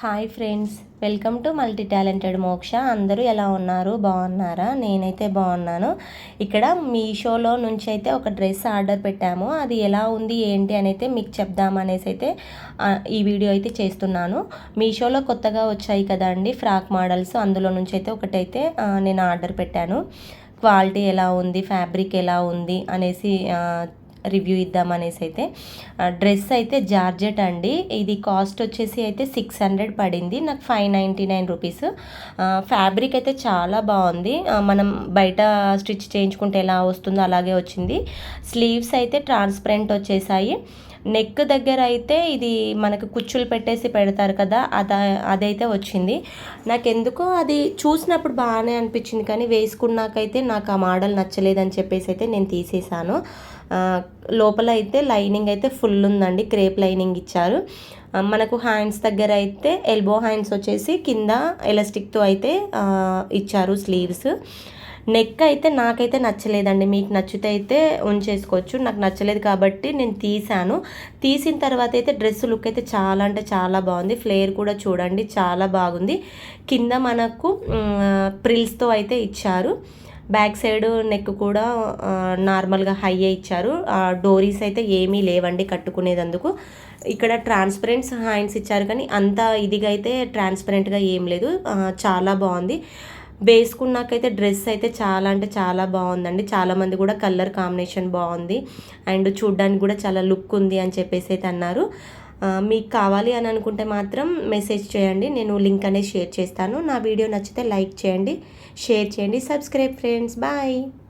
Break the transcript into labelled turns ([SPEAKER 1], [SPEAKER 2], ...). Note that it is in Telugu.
[SPEAKER 1] Hi friends welcome to multi talented Moksha. అందరూ ఎలా ఉన్నారు? బాగున్నారా? నేనైతే బాగున్నాను. ఇక్కడ మీషోలో నుంచి అయితే ఒక డ్రెస్ ఆర్డర్ పెట్టాము. అది ఎలా ఉంది ఏంటి అని అయితే మీకు చెప్దామనేసి అయితే ఈ వీడియో అయితే చేస్తున్నాను. మీషోలో కొత్తగా వచ్చాయి కదండి ఫ్రాక్ మోడల్స్. అందులో నుంచి అయితే ఒకటైతే నేను ఆర్డర్ పెట్టాను. క్వాలిటీ ఎలా ఉంది ఫ్యాబ్రిక్ ఎలా ఉంది అనేసి రివ్యూ ఇద్దామనేసి అయితే. డ్రెస్ అయితే జార్జెట్ అండి. ఇది కాస్ట్ వచ్చేసి అయితే సిక్స్ హండ్రెడ్ పడింది. నాకు five ninety nine rupees. Fabric అయితే చాలా బాగుంది. మనం బయట స్టిచ్ చేయించుకుంటే ఎలా వస్తుందో అలాగే వచ్చింది. స్లీవ్స్ అయితే ట్రాన్స్పరెంట్ వచ్చేసాయి. నెక్ దగ్గర అయితే ఇది మనకు కుచ్చులు పెట్టేసి పెడతారు కదా అద అదైతే వచ్చింది. నాకు ఎందుకో అది చూసినప్పుడు బాగానే అనిపించింది కానీ వేసుకున్నాకైతే నాకు ఆ మోడల్ నచ్చలేదని చెప్పేసి అయితే నేను తీసేసాను లోపల అయితే లైనింగ్ అయితే ఫుల్ ఉందండి క్రేప్ లైనింగ్ ఇచ్చారు. మనకు హ్యాండ్స్ దగ్గర అయితే ఎల్బో హ్యాండ్స్ వచ్చేసి కింద ఎలాస్టిక్తో అయితే ఇచ్చారు స్లీవ్స్. నెక్ అయితే నాకైతే నచ్చలేదండి. మీకు నచ్చితే అయితే ఉంచేసుకోవచ్చు. నాకు నచ్చలేదు కాబట్టి నేను తీసాను తీసిన తర్వాత అయితే డ్రెస్ లుక్ అయితే చాలా అంటే చాలా బాగుంది. ఫ్లేర్ కూడా చూడండి చాలా బాగుంది. కింద మనకు ప్రిల్స్తో అయితే ఇచ్చారు. బ్యాక్ సైడ్ నెక్ కూడా నార్మల్గా హై ఇచ్చారు. డోరీస్ అయితే ఏమీ లేవండి కట్టుకునేదందుకు. ఇక్కడ ట్రాన్స్పరెంట్స్ హ్యాండ్స్ ఇచ్చారు కానీ అంత ఇదిగా అయితే ట్రాన్స్పరెంట్గా ఏం లేదు. చాలా బాగుంది. వేసుకున్నాకైతే డ్రెస్ అయితే చాలా అంటే చాలా బాగుందండి. చాలామంది కూడా కలర్ కాంబినేషన్ బాగుంది. అండ్ చూడ్డానికి కూడా చాలా లుక్ ఉంది అని చెప్పేసి అయితే అన్నారు. మీకు కావాలి అని అనుకుంటే మాత్రం మెసేజ్ చేయండి. నేను లింక్ అనేది షేర్ చేస్తాను. నా వీడియో నచ్చితే లైక్ చేయండి షేర్ చేయండి సబ్స్క్రైబ్ ఫ్రెండ్స్. బాయ్.